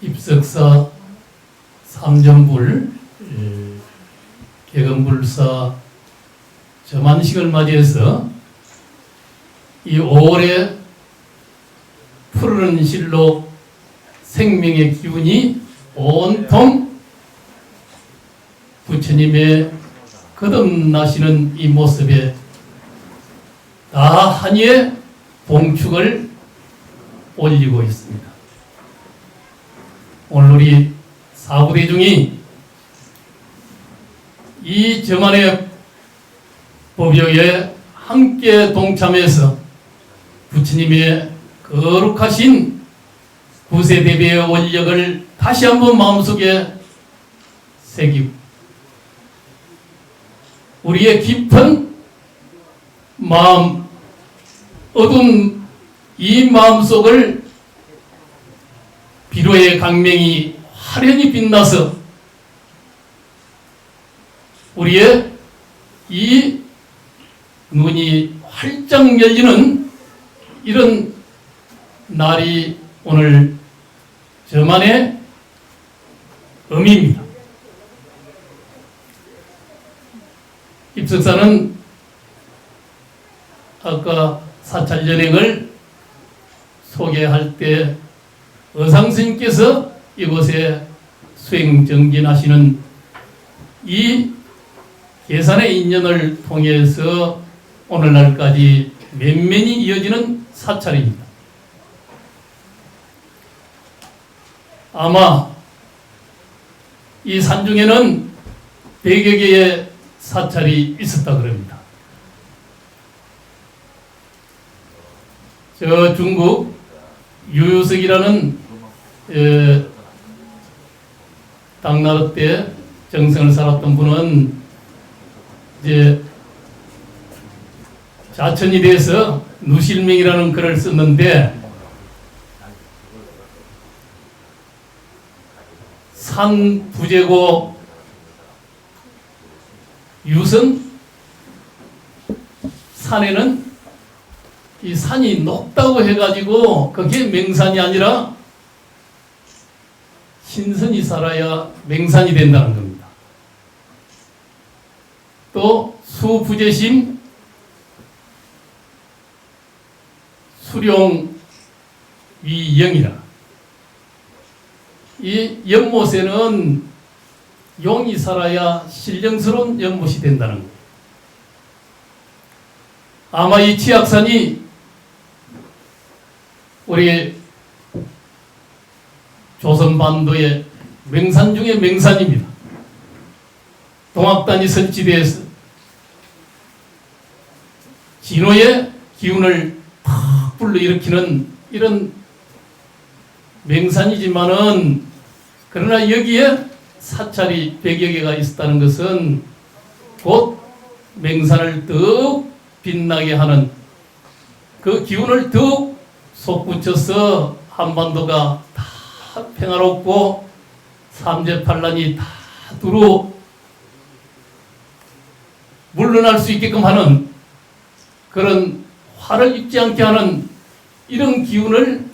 입석사 삼전불 에, 개건불사 저만식을 맞이해서 이 5월에 푸르른 실로 생명의 기운이 온통 부처님의 거듭나시는 이 모습에 다 한이의 봉축을 올리고 있습니다. 오늘 우리 사부대중이 이 저만의 법요에 함께 동참해서 부처님의 거룩하신 구세 대비의 원력을 다시 한번 마음속에 새기고 우리의 깊은 마음 어두운 이 마음속을 비로의 강명이 화려히 빛나서 우리의 이 눈이 활짝 열리는 이런 날이 오늘 저만의 의미입니다. 입석사는 아까 사찰 연행을 소개할 때 의상스님께서 이곳에 수행 정진하시는 이 계산의 인연을 통해서 오늘날까지 면면이 이어지는 사찰입니다. 아마 이 산 중에는 100여 개의 사찰이 있었다 그럽니다. 저 중국 유유석이라는 에, 당나라 때 정성을 살았던 분은 이제 자천이 돼서 누실명이라는 글을 썼는데 산 부제고 유선 산에는 이 산이 높다고 해가지고 그게 맹산이 아니라 신선이 살아야 맹산이 된다는 겁니다. 또 수부재심 수룡 위영이라 이 연못에는 용이 살아야 신령스러운 연못이 된다는 거예요. 아마 이 치악산이 우리 조선반도의 맹산 중의 맹산입니다. 동학단이 설치되어서 진호의 기운을 탁 불러일으키는 이런 맹산이지만은 그러나 여기에 사찰이 100여 개가 있었다는 것은 곧 맹산을 더욱 빛나게 하는 그 기운을 더욱 솟구쳐서 한반도가 다 평화롭고 삼재팔란이 다 두루 물러날 수 있게끔 하는 그런 화를 입지 않게 하는 이런 기운을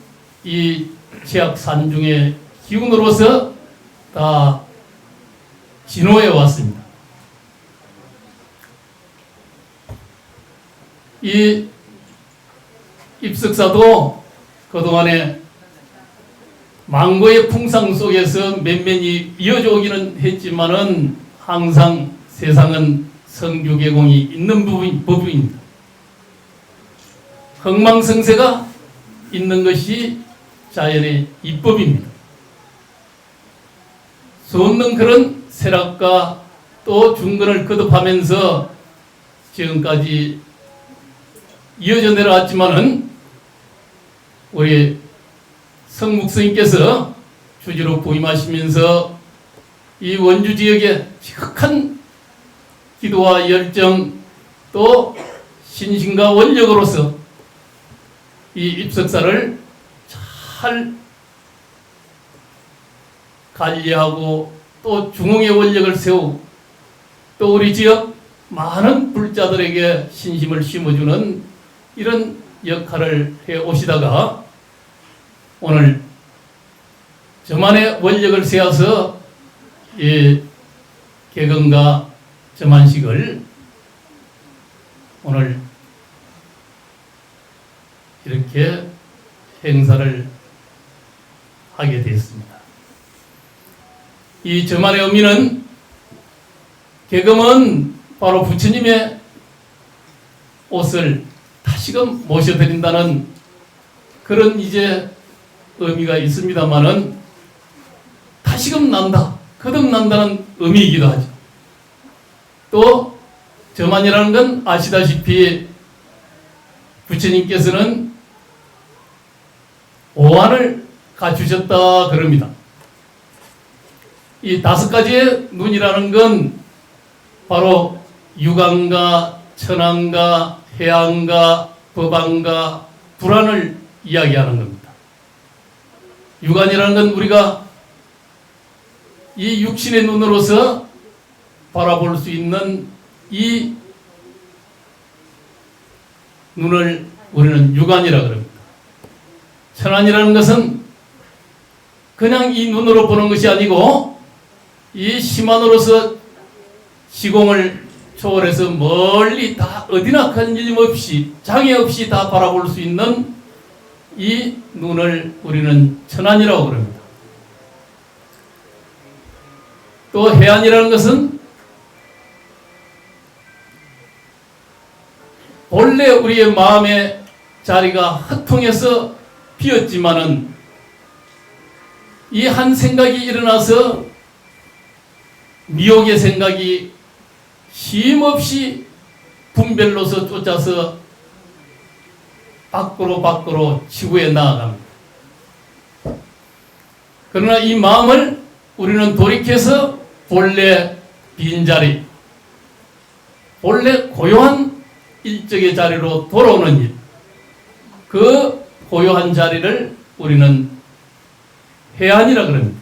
이 제약 산중의 기운으로서 다 진호해 왔습니다. 이 입석사도 그동안에 망고의 풍상 속에서 면면이 이어져 오기는 했지만은 항상 세상은 성규계공이 있는 부분, 부분입니다. 흥망성쇠가 있는 것이 자연의 이법입니다. 수없는 그런 세락과 또 중근을 거듭하면서 지금까지 이어져 내려왔지만은 우리 성묵스님께서 주지로 부임하시면서 이 원주 지역에 지극한 기도와 열정 또 신신과 원력으로서 이 입석사를 잘 관리하고 또 중흥의 원력을 세우고 또 우리 지역 많은 불자들에게 신심을 심어주는 이런 역할을 해 오시다가 오늘 저만의 원력을 세워서 이 개근과 저만식을 오늘 이렇게 행사를 하게 되었습니다. 이 저만의 의미는 개금은 바로 부처님의 옷을 다시금 모셔드린다는 그런 이제 의미가 있습니다만은 다시금 난다, 거듭난다는 의미이기도 하죠. 또 저만이라는 건 아시다시피 부처님께서는 오한을 갖추셨다 그럽니다. 이 다섯 가지의 눈이라는 건 바로 유관과 천안과 해안과 법안과 불안을 이야기하는 겁니다. 유관이라는 건 우리가 이 육신의 눈으로서 바라볼 수 있는 이 눈을 우리는 유관이라 그럽니다. 천안이라는 것은 그냥 이 눈으로 보는 것이 아니고 이 심안으로서 시공을 초월해서 멀리 다 어디나 건짐 없이 장애 없이 다 바라볼 수 있는 이 눈을 우리는 천안이라고 그럽니다. 또 해안이라는 것은 본래 우리의 마음의 자리가 헛통해서 비었지만은 이 한 생각이 일어나서 미혹의 생각이 쉼없이 분별로서 쫓아서 밖으로 밖으로 지구에 나아갑니다. 그러나 이 마음을 우리는 돌이켜서 본래 빈자리, 본래 고요한 일적의 자리로 돌아오는 일, 그 고요한 자리를 우리는 해안이라 그럽니다.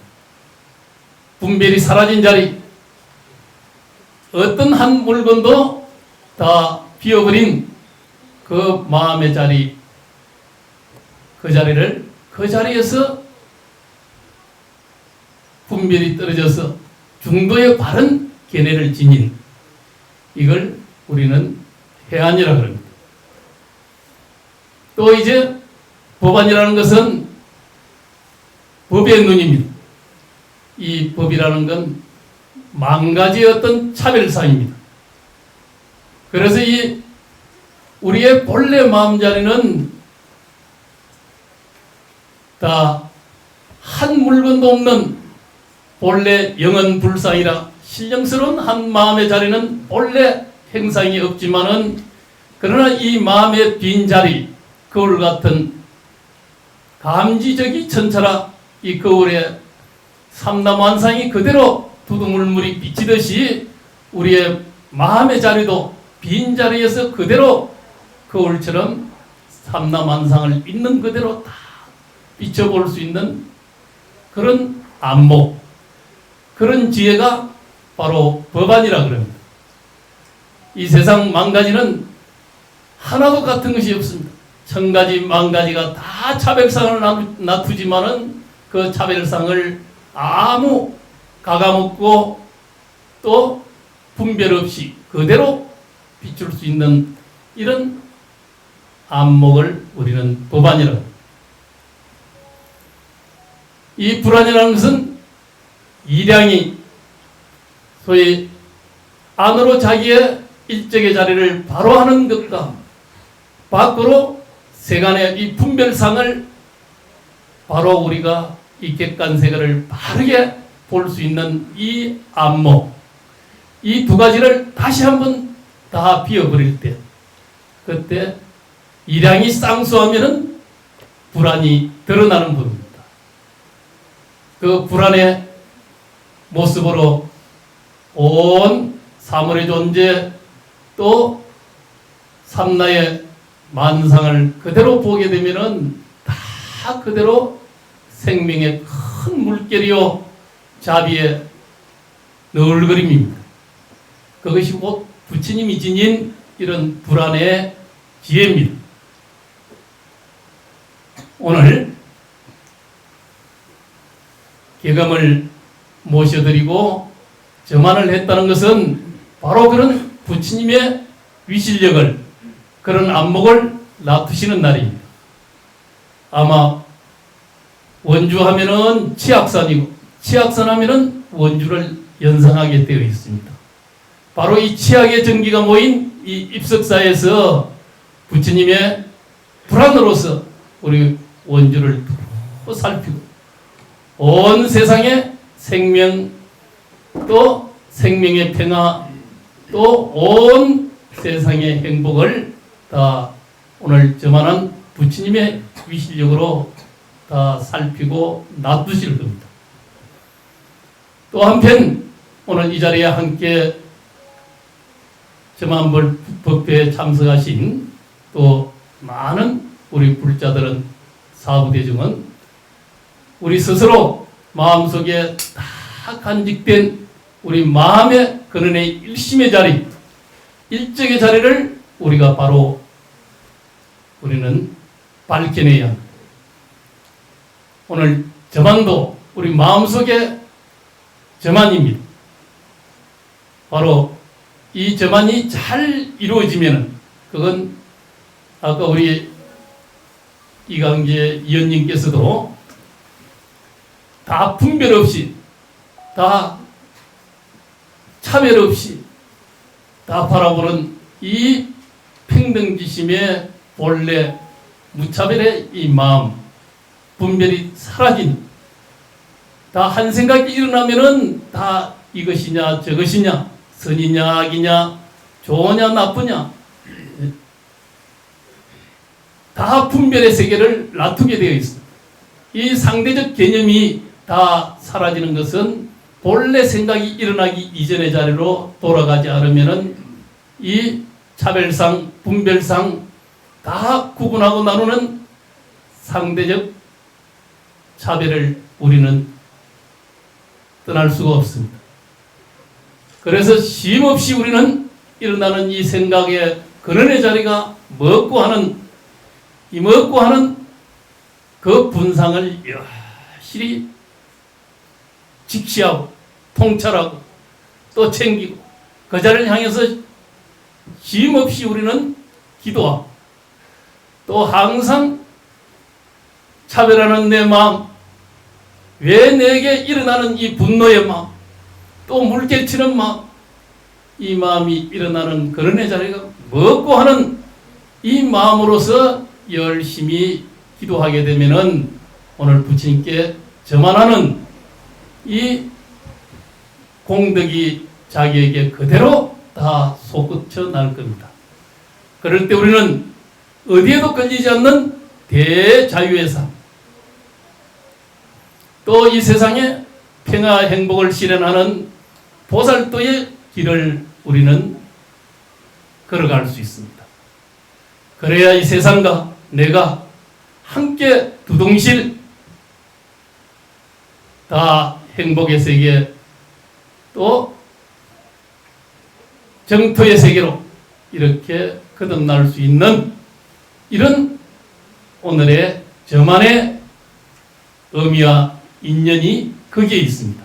분별이 사라진 자리, 어떤 한 물건도 다 비워버린 그 마음의 자리, 그 자리를 그 자리에서 분별이 떨어져서 중도의 바른 견해를 지닌 이걸 우리는 해안이라 그럽니다. 또 이제 법안이라는 것은 법의 눈입니다. 이 법이라는 건 만 가지의 어떤 차별사입니다. 그래서 이 우리의 본래 마음자리는 다 한 물건도 없는 본래 영은 불상이라 신령스러운 한 마음의 자리는 본래 행상이 없지만은 그러나 이 마음의 빈 자리 거울 같은 감지적이 천차라 이 거울에 삼남완상이 그대로 두두물물이 비치듯이 우리의 마음의 자리도 빈 자리에서 그대로 거울처럼 삼남완상을 있는 그대로 다 비춰볼 수 있는 그런 안목 그런 지혜가 바로 법안이라 그럽니다. 이 세상 만 가지는 하나도 같은 것이 없습니다. 천 가지 만 가지가 다 차별상을 나투지만은 그 차별상을 아무 가감없고 또 분별 없이 그대로 비출 수 있는 이런 안목을 우리는 법안이라고 합니다. 이 불안이라는 것은 이량이 소위 안으로 자기의 일적의 자리를 바로 하는 것과 밖으로 세간의 이 분별상을 바로 우리가 이 객관세계를 바르게 볼 수 있는 이 안목 이 두 가지를 다시 한번 다 비워버릴 때 그때 이량이 쌍수하면은 불안이 드러나는 법입니다. 그 불안의 모습으로 온 사물의 존재 또 삼라의 만상을 그대로 보게 되면은 다 그대로 생명의 큰 물결이요 자비의 너울거림입니다. 그것이 곧 부처님이 지닌 이런 불안의 지혜입니다. 오늘 개감을 모셔드리고 저만을 했다는 것은 바로 그런 부처님의 위실력을 그런 안목을 놔두시는 날입니다. 아마 원주하면은 치악산이고 치악산 하면은 원주를 연상하게 되어 있습니다. 바로 이 치악의 전기가 모인 이 입석사에서 부처님의 불안으로서 우리 원주를 또 살피고 온 세상의 생명 또 생명의 평화 또 온 세상의 행복을 다 오늘 저만한 부처님의 위실력으로 다 살피고 놔두실 겁니다. 또 한편 오늘 이 자리에 함께 저만벌 법회에 참석하신 또 많은 우리 불자들은 사부대중은 우리 스스로 마음속에 다 간직된 우리 마음의 근원의 일심의 자리, 일적의 자리를 우리가 바로 우리는 밝혀내야. 오늘 저만도 우리 마음속에 저만입니다. 바로 이 저만이 잘 이루어지면 그건 아까 우리 이강재 위원님께서도 다 분별 없이 다 차별 없이 다 바라보는 이 평등지심의 본래 무차별의 이 마음 분별이 사라진 다 한 생각이 일어나면은 다 이것이냐 저것이냐 선이냐 악이냐 좋으냐 나쁘냐 다 분별의 세계를 놔두게 되어 있습니다. 이 상대적 개념이 다 사라지는 것은 본래 생각이 일어나기 이전의 자리로 돌아가지 않으면은 이 차별상, 분별상 다 구분하고 나누는 상대적 차별을 우리는 떠날 수가 없습니다. 그래서 쉼없이 우리는 일어나는 이 생각의 근원의 자리가 먹고 하는 이 먹고 하는 그 분상을 여실히 직시하고 통찰하고 또 챙기고 그 자리를 향해서 쉼없이 우리는 기도하고 또 항상 차별하는 내 마음 왜 내게 일어나는 이 분노의 마음 또 물결치는 마음 이 마음이 일어나는 그런 의 자리가 먹고 하는 이 마음으로서 열심히 기도하게 되면은 오늘 부처님께 저만하는 이 공덕이 자기에게 그대로 다 솟구쳐 날 겁니다. 그럴 때 우리는 어디에도 걸리지 않는 대자유의 삶, 또 이 세상에 평화 행복을 실현하는 보살도의 길을 우리는 걸어갈 수 있습니다. 그래야 이 세상과 내가 함께 두동실 다 행복의 세계 또 정토의 세계로 이렇게 거듭날 수 있는 이런 오늘의 저만의 의미와 인연이 거기에 있습니다.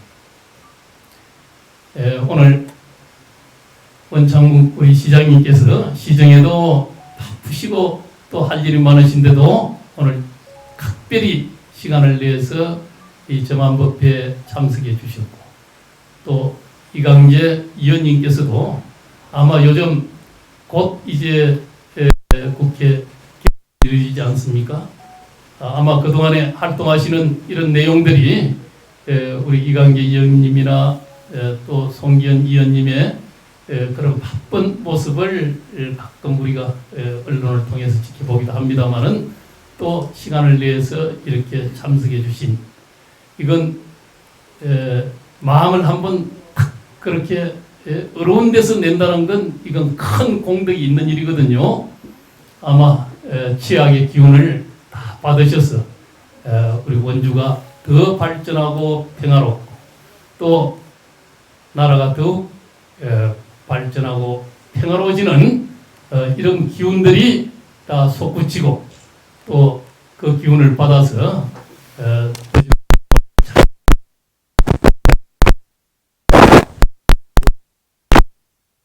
에, 오늘 원창국 우리 시장님께서 시정에도 바쁘시고 또 할 일이 많으신데도 오늘 각별히 시간을 내서 이 저만법회에 참석해 주셨고 또 이강재 위원님께서도 아마 요즘 곧 이제 에, 국회 이루어지지 않습니까? 아, 아마 그동안에 활동하시는 이런 내용들이 에, 우리 이강재 위원님이나 에, 또 송기현 위원님의 에, 그런 바쁜 모습을 에, 가끔 우리가 에, 언론을 통해서 지켜보기도 합니다만은 또 시간을 내서 이렇게 참석해 주신 이건 에, 마음을 한번 탁 그렇게 에, 어려운 데서 낸다는 건 이건 큰 공덕이 있는 일이거든요. 아마 에, 치약의 기운을 다 받으셔서 에, 우리 원주가 더 발전하고 평화롭고 또 나라가 더욱 에, 발전하고 평화로워지는 어, 이런 기운들이 다 솟구치고 또 그 기운을 받아서 어,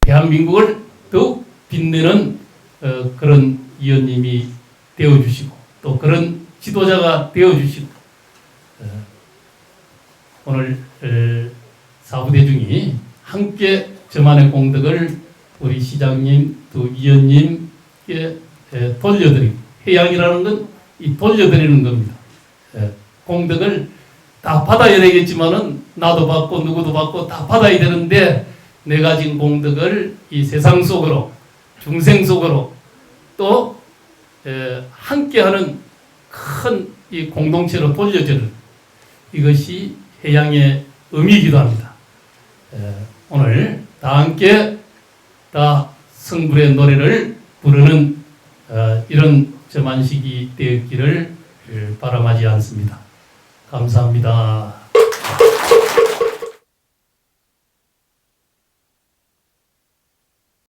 대한민국을 더욱 빛내는 어, 그런 위원님이 되어주시고 또 그런 지도자가 되어주시고 어, 오늘 에, 사부대중이 함께 저만의 공덕을 우리 시장님 또 위원님께 에, 돌려드리고 해양이라는 건 이 돌려드리는 겁니다. 에, 공덕을 다 받아야 되겠지만은 나도 받고 누구도 받고 다 받아야 되는데 내가 진 공덕을 이 세상 속으로 중생 속으로 또 에, 함께하는 큰 이 공동체로 돌려주는 이것이 해양의 의미이기도 합니다. 에, 오늘 다 함께 다 성불의 노래를 부르는 어, 이런 저만식이 되었기를 바람하지 않습니다. 감사합니다.